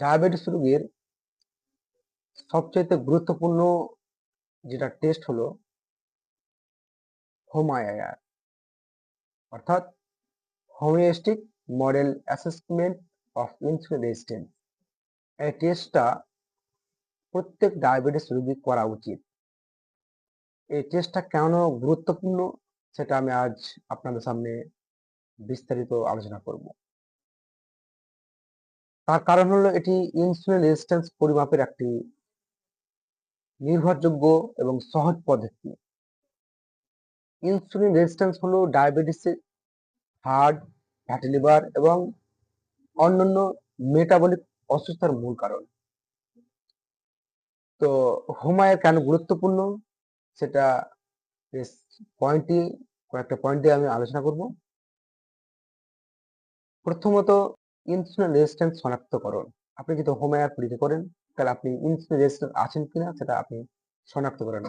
Diabetes রোগীর সবচাইতে গুরুত্বপূর্ণ যেটা টেস্ট হলো হোমায়ার অর্থাৎ homeostatic model assessment of insulin resistance এই টেস্টটা প্রত্যেক ডায়াবেটিস রোগী করা উচিত। এই টেস্টটা কেন গুরুত্বপূর্ণ সেটা আমি আজ আপনাদের সামনে বিস্তারিত আলোচনা করব। তার কারণ হলো এটি ইনসুলিন রেজিস্ট্যান্স পরিমাপের একটি নির্ভরযোগ্য এবং সহজ পদ্ধতি। ইনসুলিন রেজিস্ট্যান্স হলো ডায়াবেটিসের হার্ট ফ্যাটি লিভার এবং অন্যান্য মেটাবলিক অসুস্থতার মূল কারণ। তো হোমায় কেন গুরুত্বপূর্ণ? সেটা পয়েন্টটি কয়েকটা পয়েন্টে আমি আলোচনা করব। প্রথমত ইনসুলিন রেজিস্ট্যান্স শনাক্তকরণ। আপনি যদি হোমায়ার পরীক্ষা করেন, তাহলে আপনি ইনসুলিন রেজিস্ট্যান্স আছেন কিনা সেটা আপনি শনাক্ত করেন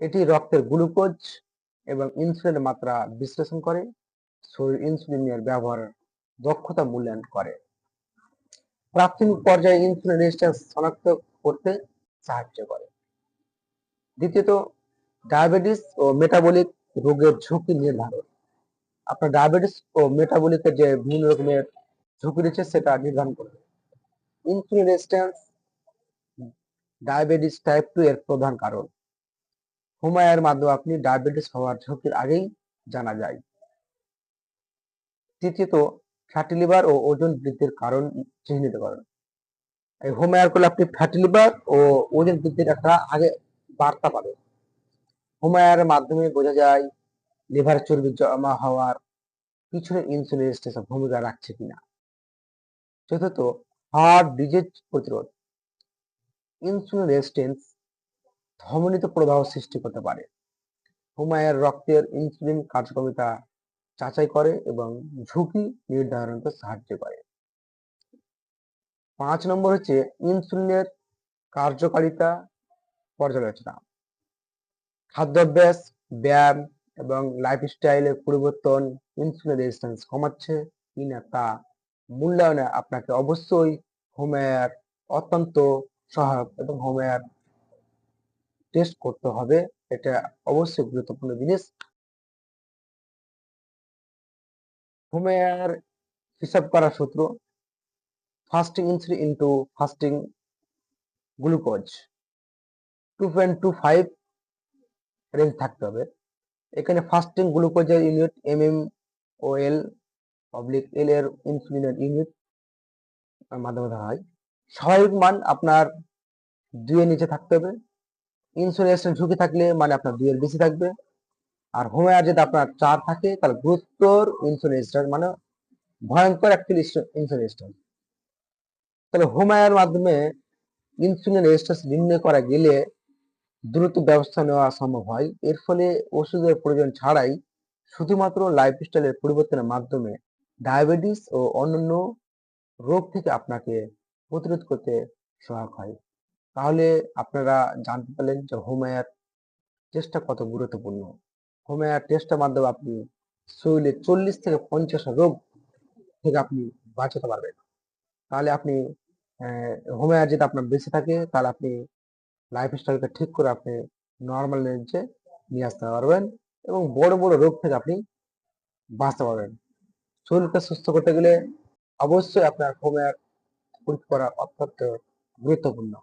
এটি রক্তের গ্লুকোজ এবং ইনসুলিনের মাত্রা বিশ্লেষণ করে, শরীর ইনসুলিনের ব্যবহার দক্ষতা মূল্যায়ন করে। প্রাথমিক পর্যায়ে ইনসুলিন রেজিস্ট্যান্স শনাক্ত করতে সাহায্য করে। দ্বিতীয়ত ডায়াবেটিস ও মেটাবলিক রোগের ঝুঁকি নির্ধারণ। আপনার ডায়াবেটিস ও মেটাবলিকের যে বিভিন্ন রকমের ঝুঁকি রয়েছে সেটা নির্ধারণ করবে। Insulin resistance diabetes type two এর প্রধান কারণ। হোমায়ের মাধ্যমে আপনি ডায়াবেটিস হওয়ার ঝুঁকির আগেই জানা যায়। তৃতীয়ত ফ্যাটি লিভার ও ওজন বৃদ্ধির কারণ চিহ্নিত করেন। এই হোমায়ার করলে আপনি ফ্যাটি লিভার ও ওজন বৃদ্ধির একটা আগে বার্তা পাবেন। হোমায়ারের মাধ্যমে বোঝা যায় লিভার চর্বি জমা হওয়ার পিছনে ইনসুলিন ভূমিকা রাখছে কিনা। চতুর্থ হার্ট ডিজিজ প্রতিরোধ। ইনসুলিন রেজিস্ট্যান্স ধমনিত প্রদাহ সৃষ্টি করতে পারে। হুমায়ের রক্তের ইনসুলিন কার্যক্ষমতা যাচাই করে এবং ঝুঁকি নির্ধারণকে সাহায্য করে। পাঁচ নম্বর হচ্ছে ইনসুলিনের কার্যকারিতা পর্যালোচনা। খাদ্যাভ্যাস, ব্যায়াম এবং লাইফস্টাইলের পরিবর্তন ইনসুলিন রেজিস্ট্যান্স কমাচ্ছে কিনা তা মূল্যায়নে আপনাকে অবশ্যই হোমেয়ার অত্যন্ত সহায়ক এবং হোমেয়ার টেস্ট করতে হবে। এটা অবশ্যই গুরুত্বপূর্ণ জিনিস। হোমেয়ার হিসাব করা সূত্র fasting insulin into fasting glucose two point two five range থাকতে হবে। এখানে ফাস্টিং গ্লুকোজের unit M M O L public L এর ইনসুলিনের ইউনিট মাধ্যমে ধরা হয়। স্বাভাবিক মান আপনার দুইয়ের নিচে থাকতে হবে। ইনসুলিনের ঝুঁকি থাকলে মানে আপনার দুইয়ের বেশি থাকবে। আর হোমিয়ার যদি আপনার চার থাকে, তাহলে গুরুত্বর ইনসুলিন মানে ভয়ঙ্কর একটি ইনসুলিন তাহলে হোমায়ার মাধ্যমে ইনসুলিন রেজিস্ট্যান্স নির্ণয় করা গেলে দ্রুত ব্যবস্থা নেওয়া সম্ভব হয়। এর ফলে ওষুধের প্রয়োজন ছাড়াই শুধুমাত্র লাইফস্টাইলের পরিবর্তনের মাধ্যমে ডায়াবেটিস ও অন্যান্য রোগ থেকে আপনাকে প্রতিরোধ করতে সহায়ক হয়। তাহলে আপনারা জানতে পারলেন যে হোমায়ার টেস্টটা কত গুরুত্বপূর্ণ। হোমায়ার টেস্টের মাধ্যমে আপনি শরীরে চল্লিশ থেকে পঞ্চাশ রোগ থেকে আপনি বাঁচাতে পারবেন। তাহলে আপনি হোমায়ার যদি আপনার বেঁচে থাকে, তাহলে আপনি লাইফস্টাইলটা ঠিক করে আপনি নর্মাল রেঞ্জে নিয়ে আসতে পারবেন এবং বড় বড় রোগ থেকে আপনি বাঁচতে পারবেন। শরীরকে সুস্থ করতে গেলে অবশ্যই আপনার হোমওয়ার্ক করা অত্যন্ত গুরুত্বপূর্ণ।